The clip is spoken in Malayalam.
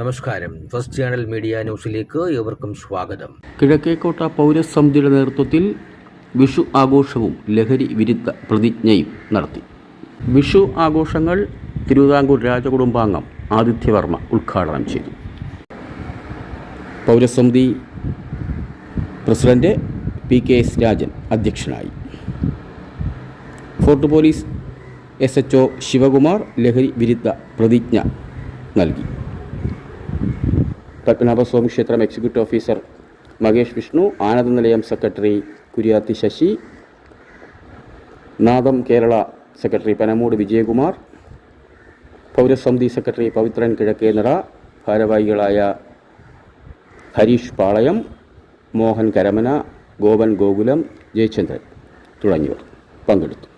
നമസ്കാരം. ഫസ്റ്റ് ചാനൽ മീഡിയ ന്യൂസിലേക്ക് ഏവർക്കും സ്വാഗതം. കിഴക്കേക്കോട്ട പൗരസമിതിയുടെ നേതൃത്വത്തിൽ വിഷു ആഘോഷവും ലഹരി വിരുദ്ധ പ്രതിജ്ഞയും നടത്തി. വിഷു ആഘോഷങ്ങൾ തിരുവിതാംകൂർ രാജകുടുംബാംഗം ആദിത്യവർമ്മ ഉദ്ഘാടനം ചെയ്തു. പൗരസമിതി president P K S Rajan അധ്യക്ഷനായി. Fort police S H O Sivakumar ലഹരി വിരുദ്ധ പ്രതിജ്ഞ നൽകി. പത്മനാഭസ്വാമി ക്ഷേത്രം എക്സിക്യൂട്ടീവ് ഓഫീസർ മകേഷ് വിഷ്ണു ആനന്ദ നിലയം സെക്രട്ടറി കുര്യാത്തി ശശി നാദം കേരള സെക്രട്ടറി പനമൂട് വിജയകുമാർ പൗരസമിതി സെക്രട്ടറി പവിത്രൻ കിഴക്കേനിറ ഭാരവാഹികളായ ഹരീഷ് പാളയം മോഹൻ കരമന ഗോപൻ ഗോകുലം ജയചന്ദ്രൻ തുടങ്ങിയവർ പങ്കെടുത്തു.